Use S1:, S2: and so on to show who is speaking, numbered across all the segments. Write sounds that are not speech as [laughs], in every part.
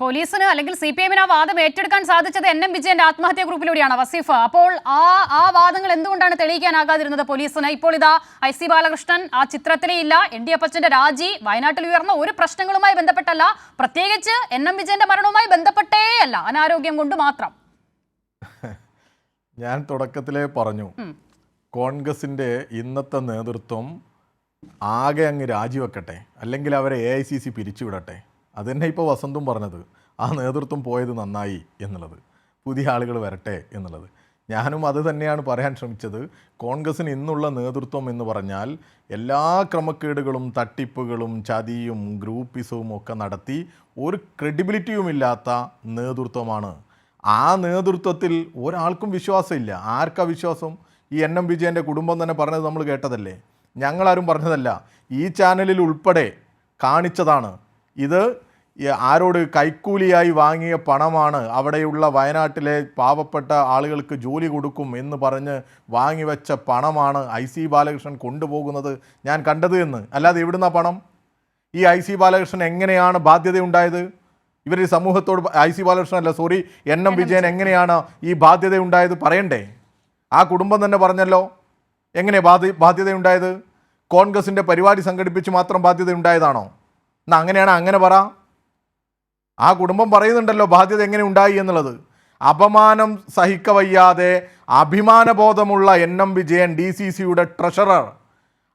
S1: പോലീസിന് അല്ലെങ്കിൽ C P എമ്മിന് ആ വാദം ഏറ്റെടുക്കാൻ സാധിച്ചത് എൻ എം വിജയന്റെ ആത്മഹത്യാ ഗ്രൂപ്പിലൂടെയാണ് വസീഫ്. അപ്പോൾ ആ ആ വാദങ്ങൾ എന്തുകൊണ്ടാണ് തെളിയിക്കാനാകാതിരുന്നത് പോലീസിന്? ഇപ്പോൾ ഇതാ ഐ സി ബാലകൃഷ്ണൻ ആ ചിത്രത്തിലേ ഇല്ല എൻ ഡി അപ്പച്ചന്റെ രാജി വയനാട്ടിൽ ഉയർന്ന ഒരു പ്രശ്നങ്ങളുമായി ബന്ധപ്പെട്ടല്ല പ്രത്യേകിച്ച് എൻ എം വിജയന്റെ മരണവുമായി ബന്ധപ്പെട്ടേ അല്ല അനാരോഗ്യം കൊണ്ട് മാത്രം. [laughs]
S2: ഞാൻ തുടക്കത്തിലേ പറഞ്ഞു കോൺഗ്രസിന്റെ ഇന്നത്തെ നേതൃത്വം ആകെ അങ്ങ് രാജിവെക്കട്ടെ അല്ലെങ്കിൽ അവരെ എ ഐ സി സി പിരിച്ചുവിടട്ടെ. അതന്നെ ഇപ്പോൾ വസന്തും പറഞ്ഞത്. ആ നേതൃത്വം പോയത് നന്നായി എന്നുള്ളത്. പുതിയ ആളുകൾ വരട്ടെ എന്നുള്ളത്. ഞാനും അത് തന്നെയാണ് പറയാൻ ശ്രമിച്ചത്. കോൺഗ്രസിന് ഇന്നുള്ള നേതൃത്വം എന്ന് പറഞ്ഞാൽ എല്ലാ ക്രമക്കേടുകളും തട്ടിപ്പുകളും ചതിയും ഗ്രൂപ്പിസവും ഒക്കെ നടത്തി ഒരു ക്രെഡിബിലിറ്റിയുമില്ലാത്ത നേതൃത്വമാണ്. ആ നേതൃത്വത്തിൽ ഒരാൾക്കും വിശ്വാസമില്ല. ആർക്കാ വിശ്വാസം? ഈ എൻ എം വിജയന്റെ കുടുംബം തന്നെ പറഞ്ഞത് നമ്മൾ കേട്ടതല്ലേ? ഞങ്ങളാരും പറഞ്ഞതല്ല. ഈ ചാനലിൽ ഉൾപ്പെടെ കാണിച്ചതാണ്. ഇത് ആരോട് കൈക്കൂലിയായി വാങ്ങിയ പണമാണ് അവിടെയുള്ള വയനാട്ടിലെ പാവപ്പെട്ട ആളുകൾക്ക് ജോലി കൊടുക്കും എന്ന് പറഞ്ഞ് വാങ്ങിവെച്ച പണമാണ് ഐ സി ബാലകൃഷ്ണൻ കൊണ്ടുപോകുന്നത് ഞാൻ കണ്ടത് എന്ന്. അല്ലാതെ എവിടുന്ന പണം? ഈ ഐ സി ബാലകൃഷ്ണൻ എങ്ങനെയാണ് ബാധ്യതയുണ്ടായത്? ഇവർ സമൂഹത്തോട് ഐ സി ബാലകൃഷ്ണൻ അല്ല സോറി എൻ എം വിജയൻ എങ്ങനെയാണ് ഈ ബാധ്യതയുണ്ടായത് പറയണ്ടേ? ആ കുടുംബം തന്നെ പറഞ്ഞല്ലോ. എങ്ങനെ ബാധ്യ ബാധ്യതയുണ്ടായത്? കോൺഗ്രസിന്റെ പരിപാടി സംഘടിപ്പിച്ച് മാത്രം ബാധ്യതയുണ്ടായതാണോ? എന്നാ അങ്ങനെയാണ് അങ്ങനെ പറ. ആ കുടുംബം പറയുന്നുണ്ടല്ലോ ബാധ്യത എങ്ങനെ ഉണ്ടായി എന്നുള്ളത്. അപമാനം സഹിക്കവയ്യാതെ അഭിമാനബോധമുള്ള N M Vijayan D C സിയുടെ ട്രഷറർ.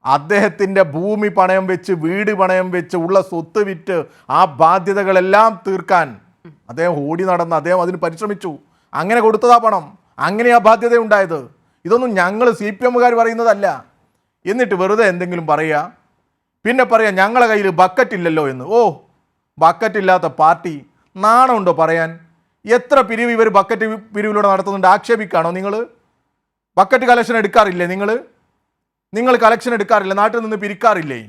S2: അദ്ദേഹത്തിന്റെ ഭൂമി പണയം വെച്ച് വീട് പണയം വെച്ച് ഉള്ള സ്വത്ത് വിറ്റ് ആ ബാധ്യതകളെല്ലാം തീർക്കാൻ അദ്ദേഹം ഓടി നടന്ന് അദ്ദേഹം അതിന് പരിശ്രമിച്ചു. അങ്ങനെ കൊടുത്തതാ പണം. അങ്ങനെ ആ ബാധ്യത ഉണ്ടായത്. ഇതൊന്നും ഞങ്ങൾ സി പി എമ്മുകാർ പറയുന്നതല്ല. എന്നിട്ട് വെറുതെ എന്തെങ്കിലും പറയുക പിന്നെ പറയാം ഞങ്ങളുടെ കയ്യിൽ ബക്കറ്റ് ഇല്ലല്ലോ എന്ന്. ഓ ബക്കറ്റ് ഇല്ലാത്ത പാർട്ടി നാണമുണ്ടോ പറയാൻ? എത്ര പിരിവ് ഇവർ ബക്കറ്റ് പിരിവിലൂടെ നടത്തുന്നുണ്ട്? ആക്ഷേപിക്കാണോ നിങ്ങൾ ബക്കറ്റ് കളക്ഷൻ എടുക്കാറില്ലേ നിങ്ങൾ നിങ്ങൾ കളക്ഷൻ എടുക്കാറില്ല? നാട്ടിൽ നിന്ന് പിരിക്കാറില്ലേ?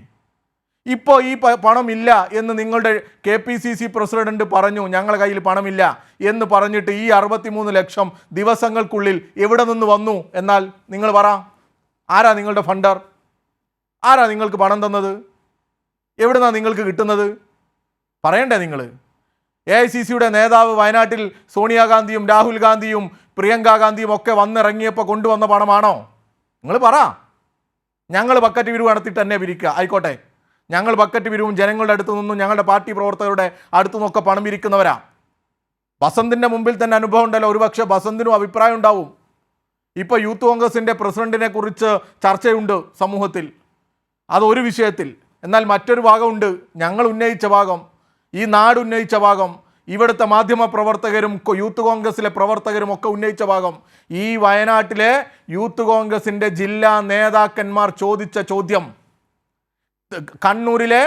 S2: ഇപ്പോൾ ഈ പണമില്ല എന്ന് നിങ്ങളുടെ K P C C president പറഞ്ഞു ഞങ്ങളുടെ കയ്യിൽ പണമില്ല എന്ന് പറഞ്ഞിട്ട് ഈ അറുപത്തിമൂന്ന് ലക്ഷം ദിവസങ്ങൾക്കുള്ളിൽ എവിടെ നിന്ന് വന്നു? എന്നാൽ നിങ്ങൾ പറ. ആരാ നിങ്ങളുടെ ഫണ്ടർ? ആരാ നിങ്ങൾക്ക് പണം തന്നത്? എവിടുന്നാണ് നിങ്ങൾക്ക് കിട്ടുന്നത്? പറയണ്ടേ നിങ്ങൾ എ ഐ സി സിയുടെ നേതാവ് വയനാട്ടിൽ സോണിയാഗാന്ധിയും രാഹുൽ ഗാന്ധിയും പ്രിയങ്ക ഗാന്ധിയും ഒക്കെ വന്നിറങ്ങിയപ്പോൾ കൊണ്ടുവന്ന പണമാണോ? നിങ്ങൾ പറ. ഞങ്ങൾ ബക്കറ്റ് പിരിവ് നടത്തിയിട്ട് തന്നെ പിരിക്കുക ആയിക്കോട്ടെ. ഞങ്ങൾ ബക്കറ്റ് പിരിവും ജനങ്ങളുടെ അടുത്തു നിന്നും ഞങ്ങളുടെ പാർട്ടി പ്രവർത്തകരുടെ അടുത്തു നിന്നൊക്കെ പണം പിരിക്കുന്നവരാ ബസന്തിന്റെ മുമ്പിൽ തന്നെ അനുഭവം ഉണ്ടല്ലോ. ഒരുപക്ഷെ ബസന്തിനും അഭിപ്രായം ഉണ്ടാവും. ഇപ്പോൾ യൂത്ത് കോൺഗ്രസിന്റെ പ്രസിഡന്റിനെ കുറിച്ച് ചർച്ചയുണ്ട് സമൂഹത്തിൽ. അതൊരു വിഷയത്തിൽ. എന്നാൽ മറ്റൊരു ഭാഗമുണ്ട്. ഞങ്ങൾ ഉന്നയിച്ച ഭാഗം. ഈ നാട് ഉന്നയിച്ച ഭാഗം ഇവിടുത്തെ മാധ്യമ പ്രവർത്തകരും യൂത്ത് കോൺഗ്രസിലെ പ്രവർത്തകരും ഒക്കെ ഉന്നയിച്ച ഭാഗം ഈ വയനാട്ടിലെ യൂത്ത് കോൺഗ്രസിന്റെ ജില്ലാ നേതാക്കന്മാർ ചോദിച്ച ചോദ്യം. കണ്ണൂരിലെ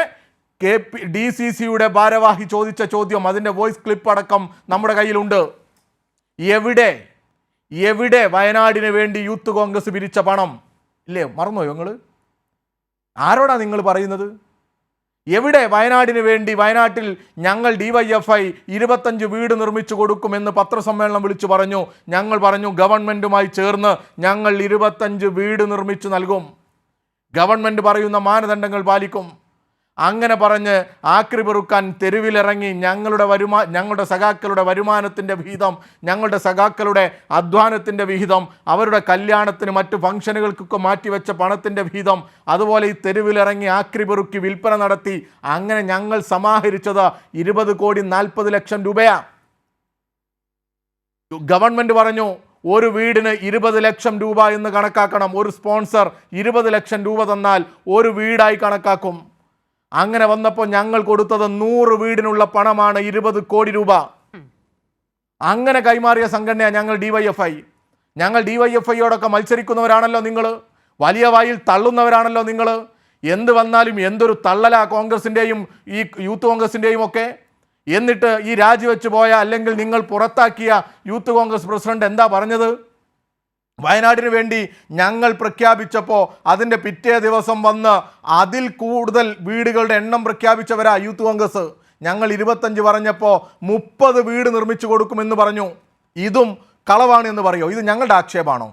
S2: കെ പി ഡി സി സിയുടെ ഭാരവാഹി ചോദിച്ച ചോദ്യം അതിന്റെ വോയിസ് ക്ലിപ്പ് അടക്കം നമ്മുടെ കയ്യിലുണ്ട്. എവിടെ എവിടെ വയനാടിന് വേണ്ടി യൂത്ത് കോൺഗ്രസ് പിരിച്ച പണം? ഇല്ലേ മറന്നോ നിങ്ങൾ ആരോടാ നിങ്ങൾ പറയുന്നത്? എവിടെ വയനാടിന് വേണ്ടി വയനാട്ടിൽ ഞങ്ങൾ ഡിവൈഎഫ്ഐ ഇരുപത്തഞ്ച് വീട് നിർമ്മിച്ചു കൊടുക്കുമെന്ന് പത്രസമ്മേളനം വിളിച്ചു പറഞ്ഞു. ഞങ്ങൾ പറഞ്ഞു ഗവൺമെന്റുമായി ചേർന്ന് ഞങ്ങൾ ഇരുപത്തഞ്ച് വീട് നിർമ്മിച്ചു നൽകും. ഗവൺമെന്റ് പറയുന്ന മാനദണ്ഡങ്ങൾ പാലിക്കും. അങ്ങനെ പറഞ്ഞ് ആക്രി പെറുക്കാൻ തെരുവിലിറങ്ങി ഞങ്ങളുടെ വരുമാ ഞങ്ങളുടെ സഖാക്കളുടെ വരുമാനത്തിന്റെ വിഹിതം ഞങ്ങളുടെ സഖാക്കളുടെ അധ്വാനത്തിന്റെ വിഹിതം അവരുടെ കല്യാണത്തിന് മറ്റു ഫംഗ്ഷനുകൾക്കൊക്കെ മാറ്റിവെച്ച പണത്തിന്റെ വിഹിതം അതുപോലെ ഈ തെരുവിലിറങ്ങി ആക്രി പെറുക്കി വിൽപ്പന നടത്തി അങ്ങനെ ഞങ്ങൾ സമാഹരിച്ചത് ഇരുപത് കോടി നാൽപ്പത് ലക്ഷം രൂപയാണ് ഗവൺമെന്റ് പറഞ്ഞു ഒരു വീടിന് ഇരുപത് ലക്ഷം രൂപ എന്ന് കണക്കാക്കണം. ഒരു സ്പോൺസർ ഇരുപത് ലക്ഷം രൂപ തന്നാൽ ഒരു വീടായി കണക്കാക്കും. അങ്ങനെ വന്നപ്പോൾ ഞങ്ങൾ കൊടുത്തത് നൂറ് വീടിനുള്ള പണമാണ് ഇരുപത് കോടി രൂപ. അങ്ങനെ കൈമാറിയ സംഘടനയാണ് ഞങ്ങൾ ഡിവൈഎഫ്ഐ. ഞങ്ങൾ ഡിവൈഎഫ്ഐയോടൊക്കെ മത്സരിക്കുന്നവരാണല്ലോ നിങ്ങൾ വലിയ വായിൽ തള്ളുന്നവരാണല്ലോ നിങ്ങൾ എന്ത് വന്നാലും എന്തൊരു തള്ളലാ കോൺഗ്രസിന്റെയും ഈ യൂത്ത് കോൺഗ്രസിന്റെയും ഒക്കെ. എന്നിട്ട് ഈ രാജിവെച്ച് പോയ അല്ലെങ്കിൽ നിങ്ങൾ പുറത്താക്കിയ യൂത്ത് കോൺഗ്രസ് പ്രസിഡന്റ് എന്താ പറഞ്ഞത്? വയനാടിന് വേണ്ടി ഞങ്ങൾ പ്രഖ്യാപിച്ചപ്പോൾ അതിന്റെ പിറ്റേ ദിവസം വന്ന് അതിൽ കൂടുതൽ വീടുകളുടെ എണ്ണം പ്രഖ്യാപിച്ചവരാ യൂത്ത് കോൺഗ്രസ്. ഞങ്ങൾ ഇരുപത്തഞ്ച് പറഞ്ഞപ്പോൾ മുപ്പത് വീട് നിർമ്മിച്ചു കൊടുക്കുമെന്ന് പറഞ്ഞു. ഇതും കളവാണ് എന്ന് പറയോ ഇത് ഞങ്ങളുടെ ആക്ഷേപമാണോ?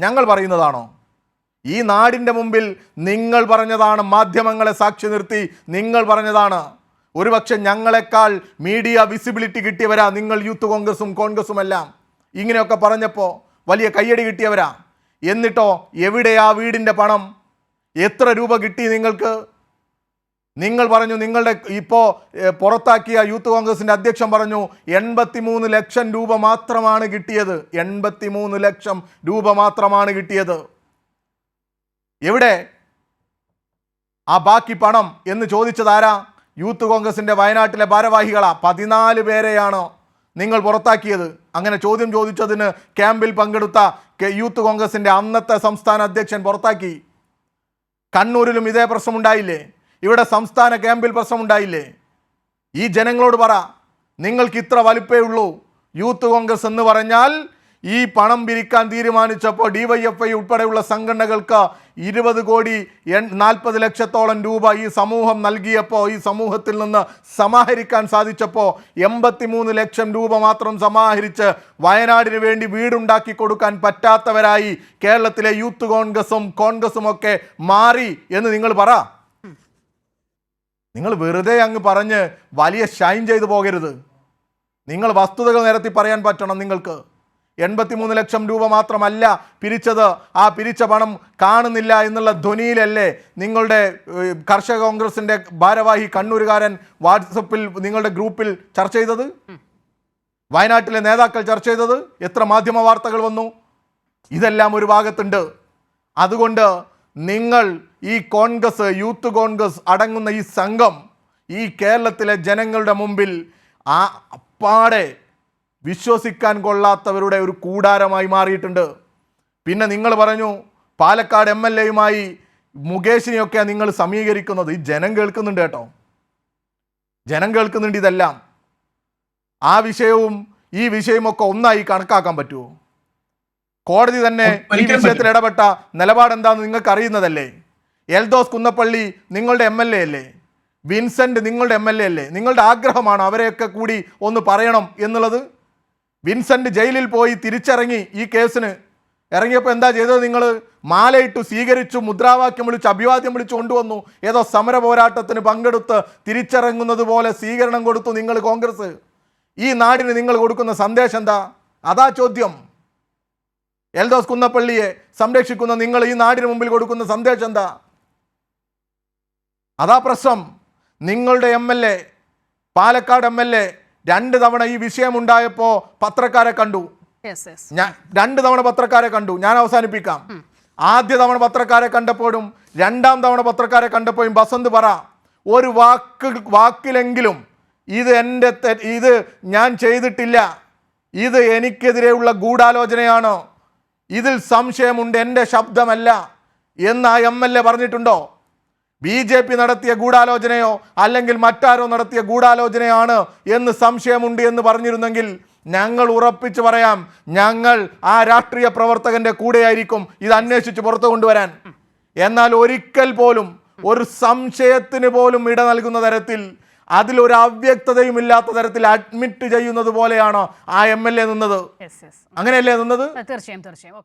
S2: ഞങ്ങൾ പറയുന്നതാണോ? ഈ നാടിന്റെ മുമ്പിൽ നിങ്ങൾ പറഞ്ഞതാണ് മാധ്യമങ്ങളെ സാക്ഷി നിർത്തി നിങ്ങൾ പറഞ്ഞതാണ്. ഒരുപക്ഷെ ഞങ്ങളെക്കാൾ മീഡിയ വിസിബിലിറ്റി കിട്ടിയവരാ നിങ്ങൾ യൂത്ത് കോൺഗ്രസും കോൺഗ്രസും എല്ലാം ഇങ്ങനെയൊക്കെ പറഞ്ഞപ്പോൾ വലിയ കയ്യടി കിട്ടിയവരാ. എന്നിട്ടോ എവിടെയാ വീടിന്റെ പണം? എത്ര രൂപ കിട്ടി നിങ്ങൾക്ക്? നിങ്ങൾ പറഞ്ഞു നിങ്ങളുടെ ഇപ്പോൾ പുറത്താക്കിയ യൂത്ത് കോൺഗ്രസിന്റെ അധ്യക്ഷൻ പറഞ്ഞു എൺപത്തിമൂന്ന് ലക്ഷം രൂപ മാത്രമാണ് കിട്ടിയത്. എൺപത്തിമൂന്ന് ലക്ഷം രൂപ മാത്രമാണ് കിട്ടിയത്. എവിടെ? ആ ബാക്കി പണം എന്ന് ചോദിച്ചതാരാ യൂത്ത് കോൺഗ്രസിന്റെ വയനാട്ടിലെ ഭാരവാഹികളാ. പതിനാല് പേരെയാണ്? നിങ്ങൾ പുറത്താക്കിയത്? അങ്ങനെ ചോദ്യം ചോദിച്ചതിന് ക്യാമ്പിൽ പങ്കെടുത്ത യൂത്ത് കോൺഗ്രസിന്റെ അന്നത്തെ സംസ്ഥാന അധ്യക്ഷൻ പുറത്താക്കി. കണ്ണൂരിലും ഇതേ പ്രശ്നമുണ്ടായില്ലേ? ഇവിടെ സംസ്ഥാന ക്യാമ്പിൽ പ്രശ്നമുണ്ടായില്ലേ? ഈ ജനങ്ങളോട് പറ നിങ്ങൾക്ക് ഇത്ര വലിപ്പേ ഉള്ളൂ. യൂത്ത് കോൺഗ്രസ് എന്ന് പറഞ്ഞാൽ ഈ പണം പിരിക്കാൻ തീരുമാനിച്ചപ്പോൾ ഡിവൈഎഫ്ഐ ഉൾപ്പെടെയുള്ള സംഘടനകൾക്ക് ഇരുപത് കോടി എൺ നാൽപ്പത് ലക്ഷത്തോളം രൂപ ഈ സമൂഹം നൽകിയപ്പോൾ ഈ സമൂഹത്തിൽ നിന്ന് സമാഹരിക്കാൻ സാധിച്ചപ്പോൾ എൺപത്തിമൂന്ന് ലക്ഷം രൂപ മാത്രം സമാഹരിച്ച് വയനാടിന് വേണ്ടി വീടുണ്ടാക്കി കൊടുക്കാൻ പറ്റാത്തവരായി കേരളത്തിലെ യൂത്ത് കോൺഗ്രസും കോൺഗ്രസും ഒക്കെ മാറി എന്ന് നിങ്ങൾ പറ. നിങ്ങൾ വെറുതെ അങ്ങ് പറഞ്ഞ് വലിയ ഷൈൻ ചെയ്തു പോകരുത്. നിങ്ങൾ വസ്തുതകൾ നിരത്തി പറയാൻ പറ്റണം നിങ്ങൾക്ക്. എൺപത്തിമൂന്ന് ലക്ഷം രൂപ മാത്രമല്ല പിരിച്ചത്. ആ പിരിച്ച പണം കാണുന്നില്ല എന്നുള്ള ധ്വനിയിലല്ലേ നിങ്ങളുടെ കർഷക കോൺഗ്രസിന്റെ ഭാരവാഹി കണ്ണൂരുകാരൻ വാട്സപ്പിൽ നിങ്ങളുടെ ഗ്രൂപ്പിൽ ചർച്ച ചെയ്തത്? വയനാട്ടിലെ നേതാക്കൾ ചർച്ച ചെയ്തത്? എത്ര മാധ്യമ വാർത്തകൾ വന്നു? ഇതെല്ലാം ഒരു ഭാഗത്തുണ്ട്. അതുകൊണ്ട് നിങ്ങൾ ഈ കോൺഗ്രസ് യൂത്ത് കോൺഗ്രസ് അടങ്ങുന്ന ഈ സംഘം ഈ കേരളത്തിലെ ജനങ്ങളുടെ മുമ്പിൽ ആ അപ്പാടെ വിശ്വസിക്കാൻ കൊള്ളാത്തവരുടെ ഒരു കൂടാരമായി മാറിയിട്ടുണ്ട്. പിന്നെ നിങ്ങൾ പറഞ്ഞു പാലക്കാട് എം എൽ എയുമായി മുകേഷിനെയൊക്കെ നിങ്ങൾ സമീകരിക്കുന്നത്. ഈ ജനം കേൾക്കുന്നുണ്ട് കേട്ടോ. ജനം കേൾക്കുന്നുണ്ട് ഇതെല്ലാം. ആ വിഷയവും ഈ വിഷയമൊക്കെ ഒന്നായി കണക്കാക്കാൻ പറ്റുമോ? കോടതി തന്നെ ഈ വിഷയത്തിൽ ഇടപെട്ട നിലപാട് എന്താണെന്ന് നിങ്ങൾക്ക് അറിയുന്നതല്ലേ? എൽദോസ് കുന്നപ്പള്ളി നിങ്ങളുടെ എം എൽ എ അല്ലേ? വിൻസെന്റ് നിങ്ങളുടെ എം എൽ എ അല്ലേ? നിങ്ങളുടെ ആഗ്രഹമാണ് അവരെയൊക്കെ കൂടി ഒന്ന് പറയണം എന്നുള്ളത്? വിൻസെന്റ് ജയിലിൽ പോയി തിരിച്ചിറങ്ങി ഈ കേസിന്. ഇറങ്ങിയപ്പോൾ എന്താ ചെയ്തത് നിങ്ങൾ മാലയിട്ടു സ്വീകരിച്ചു മുദ്രാവാക്യം വിളിച്ചു അഭിവാദ്യം വിളിച്ചു കൊണ്ടുവന്നു. ഏതോ സമര പോരാട്ടത്തിന് പങ്കെടുത്ത് തിരിച്ചിറങ്ങുന്നത് പോലെ സ്വീകരണം കൊടുത്തു നിങ്ങൾ കോൺഗ്രസ്. ഈ നാടിന് നിങ്ങൾ കൊടുക്കുന്ന സന്ദേശം എന്താ? അതാ ചോദ്യം. എൽദോസ് കുന്നപ്പള്ളിയെ സംരക്ഷിക്കുന്ന നിങ്ങൾ ഈ നാടിന് മുമ്പിൽ കൊടുക്കുന്ന സന്ദേശം എന്താ? അതാ പ്രശ്നം. നിങ്ങളുടെ M L A Palakkad M L A രണ്ട് തവണ ഈ വിഷയം ഉണ്ടായപ്പോൾ പത്രക്കാരെ കണ്ടു. ഞാൻ രണ്ട് തവണ പത്രക്കാരെ കണ്ടു. ഞാൻ അവസാനിപ്പിക്കാം. ആദ്യ തവണ പത്രക്കാരെ കണ്ടപ്പോഴും രണ്ടാം തവണ പത്രക്കാരെ കണ്ടപ്പോഴും ബസന്ത് പറ ഒരു വാക്ക് വാക്കിലെങ്കിലും ഇത് എന്റെ ഇത് ഞാൻ ചെയ്തിട്ടില്ല. ഇത് എനിക്കെതിരെയുള്ള ഗൂഢാലോചനയാണോ? ഇതിൽ സംശയമുണ്ട് എന്റെ ശബ്ദമല്ല എന്ന് ആ എം എൽ എ പറഞ്ഞിട്ടുണ്ടോ? ബി ജെ പി നടത്തിയ ഗൂഢാലോചനയോ അല്ലെങ്കിൽ മറ്റാരോ നടത്തിയ ഗൂഢാലോചനയാണ് എന്ന് സംശയമുണ്ട് എന്ന് പറഞ്ഞിരുന്നെങ്കിൽ ഞങ്ങൾ ഉറപ്പിച്ചു പറയാം ഞങ്ങൾ ആ രാഷ്ട്രീയ പ്രവർത്തകന്റെ കൂടെയായിരിക്കും ഇത് അന്വേഷിച്ച് പുറത്തു കൊണ്ടുവരാൻ. എന്നാൽ ഒരിക്കൽ പോലും ഒരു സംശയത്തിന് പോലും ഇട നൽകുന്ന തരത്തിൽ അതിലൊരു അവ്യക്തതയും ഇല്ലാത്ത തരത്തിൽ അഡ്മിറ്റ് ചെയ്യുന്നത് പോലെയാണോ ആ എം എൽ എ നിന്നത്? അങ്ങനെയല്ലേ നിന്നത്?
S1: തീർച്ചയായും തീർച്ചയായും.